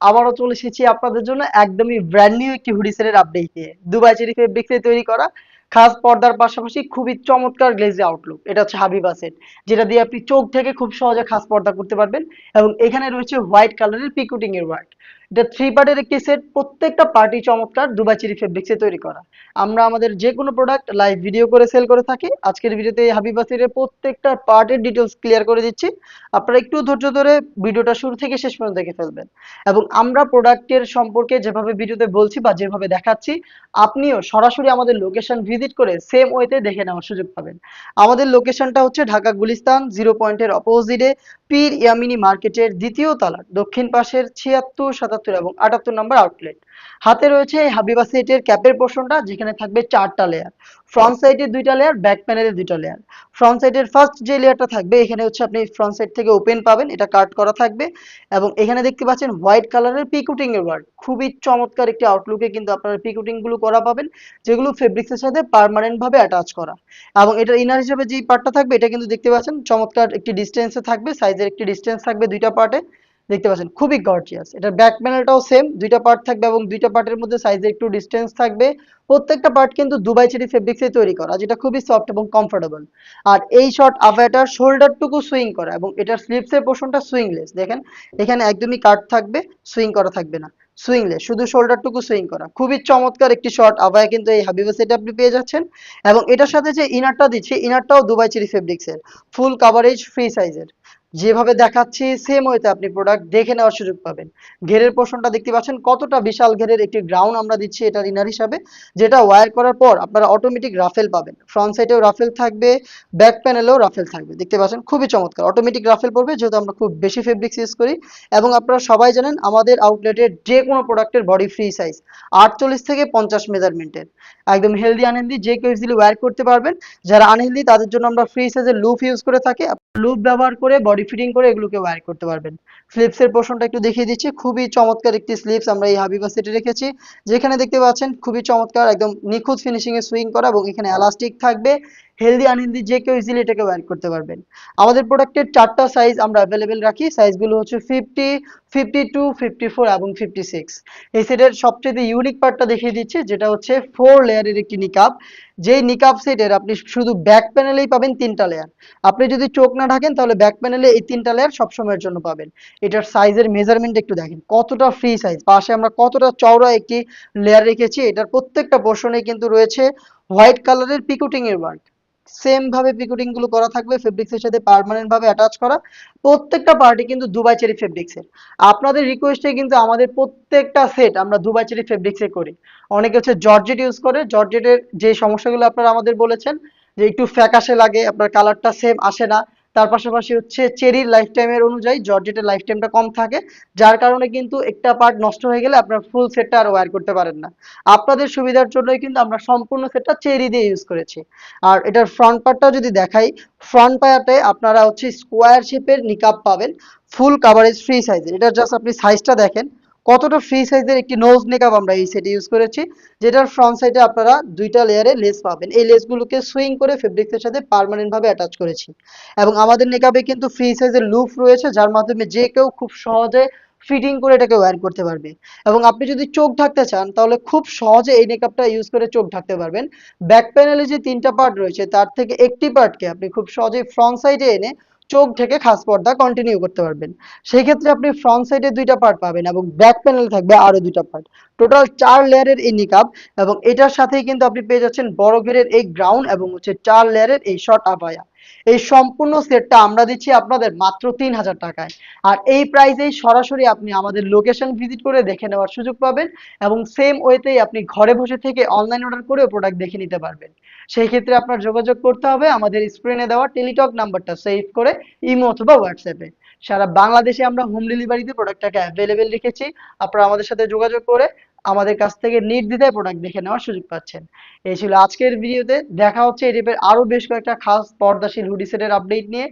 আবারও চলে এসেছি আপনাদের জন্য একদমই ব্র্যান্ড নিউ একটি হুডি সেটের আপডেট নিয়ে। দুবাই চেরি ফেব্রিক্সে তৈরি করা খাস পর্দার পাশাপাশি খুবই চমৎকার গ্লেজি আউটলুক এটা হচ্ছে হাবিবা সেট যেটা দিয়ে আপনি চোখ থেকে খুব সহজে খাস পর্দা করতে পারবেন এবং এখানে রয়েছে হোয়াইট কালারের পিকুটিং এর ওয়ার্ক এটা থ্রি পার্টের একটি সেট প্রত্যেকটা পার্টি চমৎকার দুবাই চেরি ফেব্রিক্সে তৈরি করা। আমরা আমাদের যে কোনো প্রোডাক্ট লাইভ ভিডিও করে সেল করে থাকি। আজকের ভিডিওতে হাবিবা প্রত্যেকটা পার্টের ডিটেলস ক্লিয়ার করে দিচ্ছি। আপনারা একটু ধৈর্য ধরে ভিডিওটা শুরু থেকে শেষ পর্যন্ত দেখে ফেলবেন। এবং আমরা প্রোডাক্টের সম্পর্কে যেভাবে ভিডিওতে বলছি বা যেভাবে দেখাচ্ছি, আপনিও সরাসরি আমাদের লোকেশন ভিজিট করে সেম ওয়েতে দেখে নেওয়ার সুযোগ পাবেন। আমাদের লোকেশনটা হচ্ছে ঢাকা গুলিস্তান জিরো পয়েন্টের অপোজিটে পীর ইয়ামিনী মার্কেটের দ্বিতীয় তলার দক্ষিণ পাশের ছিয়াত্তর সাতাত্তর এবং আটাত্তর নম্বর আউটলেট হাতে রয়েছে হাবিবা সেটের ক্যাপের পোর্শনটা যেখানে থাকবে চারটা লেয়ার ফ্রন্ট সাইডে দুইটা লেয়ার ব্যাক প্যানেলে দুইটা লেয়ার ফ্রন্ট সাইডের ফার্স্ট যে লেয়ারটা থাকবে, এখানে হচ্ছে আপনি ফ্রন্ট সাইড থেকে ওপেন পাবেন, এটা কাট করা থাকবে। এবং এখানে দেখতে পাচ্ছেন হোয়াইট কালারের পিকুটিং এর ওয়ার্ক খুবই চমৎকার একটি আউটলুকে কিন্তু আপনারা পিকুটিংগুলো করা পাবেন, যেগুলো ফেব্রিক্সের সাথে পার্মানেন্ট ভাবে অ্যাটাচ করা। এবং এটার ইনার হিসেবে যে পার্টটা থাকবে, এটা কিন্তু দেখতে পাচ্ছেন, চমৎকার একটি ডিস্টেন্সে থাকবে সাইজের একটি ডিস্টেন্স থাকবে দুইটা পার্টে দেখতে পাচ্ছেন, খুবই গর্জিয়াস এটার ব্যাক প্যানেলটাও সেম দুইটা পার্ট থাকবে এবং দুইটা পার্টের মধ্যে সাইজের একটু ডিস্টেন্স থাকবে। প্রত্যেকটা পার্ট কিন্তু দুবাই চেরি ফেব্রিক্সে তৈরি করা, যেটা খুবই সফট এবং কমফোর্টেবল আর এই শর্ট আফায়াটার শোল্ডারটুকু সুইং করা এবং এটার স্লিপসের পোর্শনটা সুইংলেস দেখেন, এখানে একদমই কাট থাকবে সুইং করা থাকবে না। সুইংলেস শুধু শোল্ডারটুকু সুইং করা। খুবই চমৎকার একটি শর্ট আবায়া কিন্তু এই হাবিবা সেট আপনি পেয়ে যাচ্ছেন। এবং এটার সাথে যে ইনারটা দিচ্ছি ইনারটাও দুবাই চেরি ফেব্রিক্সের ফুল কাভারেজ ফ্রি সাইজের যেভাবে দেখাচ্ছি সেম ওয়েতে আপনি প্রোডাক্ট দেখে নেওয়ার সুযোগ পাবেন। ঘেরের পোর্শনটা দেখতে পাচ্ছেন, কতটা বিশাল ঘেরের একটি গ্রাউন্ড আমরা দিচ্ছি এটা ইনার হিসাবে, যেটা ওয়্যার করার পর আপনারা অটোমেটিক রাফেল পাবেন। ফ্রন্ট সাইডেও রাফেল থাকবে ব্যাক প্যানেলেও রাফেল থাকবে। দেখতে পাচ্ছেন, খুবই চমৎকার। অটোমেটিক রাফেল পড়বে, যেহেতু আমরা খুব বেশি ফেব্রিক্স ইউজ করি। এবং আপনারা সবাই জানেন, আমাদের আউটলেটের যে কোনো প্রোডাক্টের বডি ফ্রি সাইজ আটচল্লিশ থেকে পঞ্চাশ মেজারমেন্টের একদম হেলদি আনহেলদি যে কেউ ইজিলি ওয়্যার করতে পারবেন। যারা আনহেলদি তাদের জন্য আমরা ফ্রি সাইজের লুপ ইউজ করে থাকি। লুপ ব্যবহার করে বডি ফিটিং করে এগুলোকে ওয়ার করতে পারবেন। স্লিপসের পোর্শনটা একটু দেখিয়ে দিচ্ছি। খুবই চমৎকার একটি স্লিপস আমরা এই হাবিবা সেটে রেখেছি। যেখানে দেখতে পাচ্ছেন, খুবই চমৎকার, একদম নিখুঁত ফিনিশিং এ সুইং করা এবং এখানে এলাস্টিক থাকবে। হেলদি আনহেলদি যে কেউ ইজিলি এটাকে ওয়্যার করতে পারবেন। আমাদের প্রোডাক্টের চারটা সাইজ আমরা অ্যাভেলেবেল রাখি। সাইজগুলো হচ্ছে fifty fifty two fifty four এবং ফিফটি সিক্স এই সেটের সবচেয়ে ইউনিক পার্টটা দেখিয়ে দিচ্ছি, যেটা হচ্ছে ফোর লেয়ারের একটি নিকাপ যেই নিকাপ সেটের আপনি শুধু ব্যাক প্যানেলেই পাবেন তিনটা লেয়ার আপনি যদি চোখ না ঢাকেন, তাহলে ব্যাক প্যানেলে এই তিনটা লেয়ার সবসময়ের জন্য পাবেন। এটার সাইজের মেজারমেন্ট একটু দেখেন। কতটা ফ্রি সাইজ পাশে আমরা কতটা চওড়া একটি লেয়ার রেখেছি। এটার প্রত্যেকটা পোর্শনে কিন্তু রয়েছে হোয়াইট কালারের পিকুটিং এর ওয়ার্ক সেম ভাবে পিকুটিংগুলো করা থাকবে ফেব্রিক্সের সাথে পার্মানেন্ট ভাবে অ্যাটাচ করা। প্রত্যেকটা পার্টি কিন্তু দুবাই চেরি ফেব্রিক্সের আপনাদের রিকোয়েস্টে কিন্তু আমাদের প্রত্যেকটা সেট আমরা দুবাই চেরি ফেব্রিক্স করি। অনেকে হচ্ছে জর্জেট ইউজ করে। জর্জেটের যে সমস্যাগুলো আপনারা আমাদের বলেছেন, যে একটু ফ্যাকাশে লাগে, আপনার কালারটা সেম আসে না। তার পাশাপাশি হচ্ছে চেরির লাইফ টাইমের অনুযায়ী জর্জেটের লাইফ টাইমটা কম থাকে, যার কারণে কিন্তু একটা পার্ট নষ্ট হয়ে গেলে আপনার ফুল সেটটা আর ওয়্যার করতে পারেন না। আপনাদের সুবিধার জন্যই কিন্তু আমরা সম্পূর্ণ সেটটা চেরি দিয়ে ইউজ করেছি। আর এটার ফ্রন্ট পার্টটা যদি দেখাই ফ্রন্ট পার্টে আপনারা হচ্ছে স্কোয়ার শেপের নিকাপ পাবেন ফুল কাভারেজ ফ্রি সাইজের এটা জাস্ট আপনি সাইজটা দেখেন কতটা ফ্রি সাইজের একটি নোজ নেকআপ আমরা এই সেটে ইউজ করেছি, যেটার ফ্রন্ট সাইডে আপনারা দুইটা লেয়ারে লেস পাবেন। এই লেসগুলোকে সুইং করে ফেব্রিক্সের সাথে পার্মানেন্ট ভাবে অ্যাটাচ করেছি। এবং আমাদের নেকআপে কিন্তু ফ্রি সাইজের লুপ রয়েছে, যার মাধ্যমে যে কেউ খুব সহজে ফিটিং করে এটাকে ওয়্যার করতে পারবে। এবং আপনি যদি চোখ ঢাকতে চান, তাহলে খুব সহজে এই মেকআপটা ইউজ করে চোখ ঢাকতে পারবেন। ব্যাক প্যানেলে যে তিনটা পার্ট রয়েছে, তার থেকে একটি পার্টকে আপনি খুব সহজে ফ্রন্ট সাইডে এনে চোখ থেকে খাস পর্দা কন্টিনিউ করতে পারবেন। সেই ক্ষেত্রে আপনি ফ্রন্ট সাইডে দুইটা পার্ট পাবেন এবং ব্যাক প্যানেল থাকবে আরও দুইটা পার্ট টোটাল চার লেয়ারের এই নিকাপ এবং এটার সাথেই কিন্তু আপনি পেয়ে যাচ্ছেন বড় ঘেরের এই গ্রাউন্ড এবং হচ্ছে চার লেয়ারের এই শর্ট আবায়া এই সম্পূর্ণ সেটটা আমরা দিচ্ছি আপনাদের মাত্র তিন হাজার টাকায়। আর এই প্রাইসেই সরাসরি আপনি আমাদের লোকেশন ভিজিট করে দেখে নেওয়ার সুযোগ পাবেন এবং সেম ওয়েতেই আপনি ঘরে বসে থেকে অনলাইন অর্ডার করেও প্রোডাক্ট দেখে নিতে পারবেন। সেই ক্ষেত্রে আপনার যোগাযোগ করতে হবে আমাদের স্ক্রিনে দেওয়া টেলিটক নাম্বারটা সেভ করে, ইমো অথবা হোয়াটসঅ্যাপে সারা বাংলাদেশে আমরা হোম ডেলিভারিতে প্রোডাক্টটাকে অ্যাভেলেবেল রেখেছি। আপনারা আমাদের সাথে যোগাযোগ করে আমাদের কাছ থেকে নির্দ্বিধায় প্রোডাক্ট দেখে নেওয়ার সুযোগ পাচ্ছেন। এই ছিল আজকের ভিডিওতে দেখা হচ্ছে এই টাইপের আরও বেশ কয়েকটা খাস পর্দাশীল হুডি সেটের আপডেট নিয়ে।